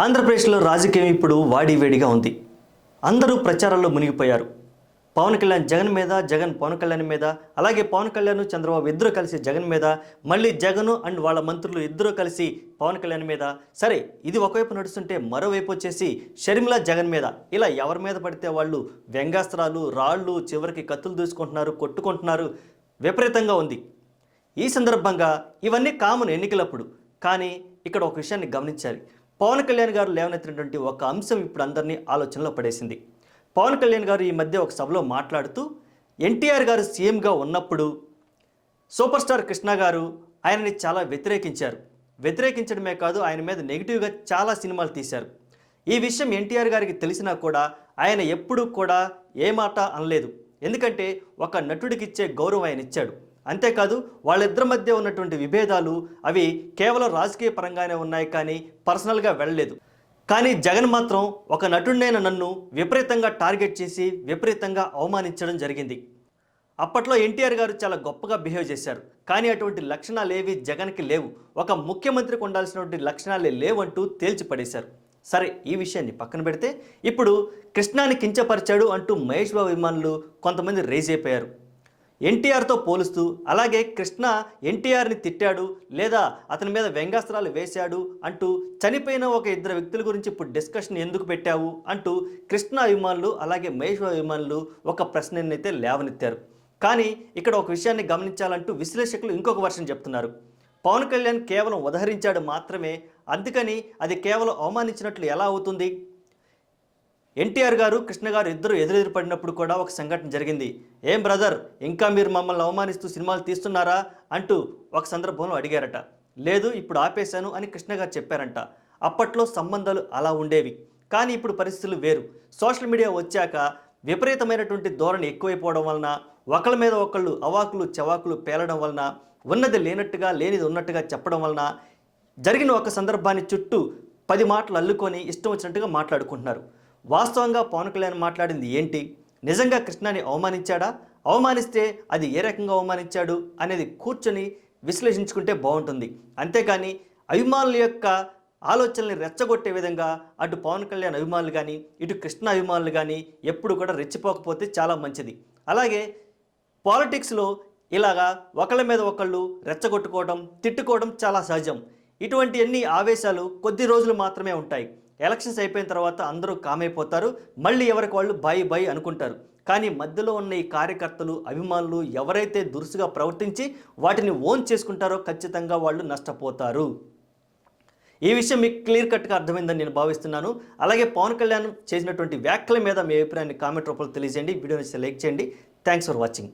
ఆంధ్రప్రదేశ్లో రాజకీయం ఇప్పుడు వాడివేడిగా ఉంది. అందరూ ప్రచారాల్లో మునిగిపోయారు. పవన్ కళ్యాణ్ జగన్ మీద జగన్ పవన్ కళ్యాణ్ మీద అలాగే పవన్ కళ్యాణ్ చంద్రబాబు ఇద్దరు కలిసి జగన్ మీద మళ్ళీ జగన్ అండ్ వాళ్ళ మంత్రులు ఇద్దరు కలిసి పవన్ కళ్యాణ్ మీద. సరే ఇది ఒకవైపు నడుస్తుంటే మరోవైపు వచ్చేసి షర్మిల జగన్ మీద. ఇలా ఎవరి మీద పడితే వాళ్ళు వ్యంగాస్త్రాలు రాళ్ళు చివరికి కత్తులు దూసుకుంటున్నారు కొట్టుకుంటున్నారు. విపరీతంగా ఉంది. ఈ సందర్భంగా ఇవన్నీ కామన్ ఎన్నికలప్పుడు. కానీ ఇక్కడ ఒక విషయాన్ని గమనించాలి. పవన్ కళ్యాణ్ గారు లేవనెత్తినటువంటి ఒక అంశం ఇప్పుడు అందరినీ ఆలోచనలో పడేసింది. పవన్ కళ్యాణ్ గారు ఈ మధ్య ఒక సభలో మాట్లాడుతూ ఎన్టీఆర్ గారు సీఎంగా ఉన్నప్పుడు సూపర్ స్టార్ కృష్ణ గారు ఆయనని చాలా వ్యతిరేకించారు. వ్యతిరేకించడమే కాదు ఆయన మీద నెగిటివ్గా చాలా సినిమాలు తీశారు. ఈ విషయం ఎన్టీఆర్ గారికి తెలిసినా కూడా ఆయన ఎప్పుడూ కూడా ఏ మాట అనలేదు. ఎందుకంటే ఒక నటుడికి ఇచ్చే గౌరవం ఆయన ఇచ్చాడు అంతేకాదు వాళ్ళిద్దరి మధ్య ఉన్నటువంటి విభేదాలు అవి కేవలం రాజకీయ పరంగానే ఉన్నాయి కానీ పర్సనల్గా వెళ్ళలేదు. కానీ జగన్ మాత్రం ఒక నటుడినైన నన్ను విపరీతంగా టార్గెట్ చేసి విపరీతంగా అవమానించడం జరిగింది. అప్పట్లో ఎన్టీఆర్ గారు చాలా గొప్పగా బిహేవ్ చేశారు. కానీ అటువంటి లక్షణాలు ఏవి జగన్కి లేవు. ఒక ముఖ్యమంత్రికి ఉండాల్సినటువంటి లక్షణాలే లేవంటూ తేల్చిపడేశారు. సరే ఈ విషయాన్ని పక్కన పెడితే ఇప్పుడు కృష్ణాని కించపరిచాడు అంటూ మహేష్ బాబు అభిమానులు కొంతమంది రేజ్ అయిపోయారు. ఎన్టీఆర్తో పోలుస్తూ అలాగే కృష్ణ ఎన్టీఆర్ని తిట్టాడు లేదా అతని మీద వ్యంగాస్త్రాలు వేశాడు అంటూ చనిపోయిన ఒక ఇద్దరు వ్యక్తుల గురించి ఇప్పుడు డిస్కషన్ ఎందుకు పెట్టావు అంటూ కృష్ణ అభిమానులు అలాగే మహేష్ అభిమానులు ఒక ప్రశ్ననైతే లేవనెత్తారు. కానీ ఇక్కడ ఒక విషయాన్ని గమనించాలంటూ విశ్లేషకులు ఇంకొక వర్షం చెప్తున్నారు. పవన్ కళ్యాణ్ కేవలం ఉదహరించాడు మాత్రమే అందుకని అది కేవలం అవమానించినట్లు ఎలా అవుతుంది? ఎన్టీఆర్ గారు కృష్ణ గారు ఇద్దరు ఎదురెదురు పడినప్పుడు కూడా ఒక సంఘటన జరిగింది. ఏం బ్రదర్ ఇంకా మీరు మమ్మల్ని అవమానిస్తూ సినిమాలు తీస్తున్నారా? అంటూ ఒక సందర్భంలో అడిగారట. లేదు ఇప్పుడు ఆపేశాను అని కృష్ణ గారు చెప్పారంట. అప్పట్లో సంబంధాలు అలా ఉండేవి. కానీ ఇప్పుడు పరిస్థితులు వేరు. సోషల్ మీడియా వచ్చాక విపరీతమైనటువంటి ధోరణి ఎక్కువైపోవడం వలన ఒకళ్ళ మీద ఒకళ్ళు అవాకులు చవాకులు పేలడం వలన ఉన్నది లేనట్టుగా లేనిది ఉన్నట్టుగా చెప్పడం వలన జరిగిన ఒక సందర్భాన్ని చుట్టూ పది మాటలు అల్లుకొని ఇష్టం వచ్చినట్టుగా మాట్లాడుకుంటున్నారు. వాస్తవంగా పవన్ కళ్యాణ్ మాట్లాడింది ఏంటి? నిజంగా కృష్ణాని అవమానించాడా? అవమానిస్తే అది ఏ రకంగా అవమానించాడు అనేది కూర్చొని విశ్లేషించుకుంటే బాగుంటుంది. అంతేకాని అభిమానుల యొక్క ఆలోచనల్ని రెచ్చగొట్టే విధంగా అటు పవన్ కళ్యాణ్ అభిమానులు కానీ ఇటు కృష్ణ అభిమానులు కానీ ఎప్పుడు కూడా రెచ్చిపోకపోతే చాలా మంచిది. అలాగే పాలిటిక్స్లో ఇలాగా ఒకళ్ళ మీద ఒకళ్ళు రెచ్చగొట్టుకోవడం తిట్టుకోవడం చాలా సహజం. ఇటువంటి అన్ని ఆవేశాలు కొద్ది రోజులు మాత్రమే ఉంటాయి. ఎలక్షన్స్ అయిపోయిన తర్వాత అందరూ కామైపోతారు. మళ్ళీ ఎవరికి వాళ్ళు బాయ్ బాయ్ అనుకుంటారు. కానీ మధ్యలో ఉన్న ఈ కార్యకర్తలు అభిమానులు ఎవరైతే దురుసుగా ప్రవర్తించి వాటిని ఓన్ చేసుకుంటారో ఖచ్చితంగా వాళ్ళు నష్టపోతారు. ఈ విషయం మీకు క్లియర్ కట్గా అర్థమైందని నేను భావిస్తున్నాను. అలాగే పవన్ కళ్యాణ్ చేసినటువంటి వ్యాఖ్యల మీద మీ అభిప్రాయాన్ని కామెంట్ రూపంలో తెలియజేయండి. వీడియో లైక్ చేయండి. Thanks for watching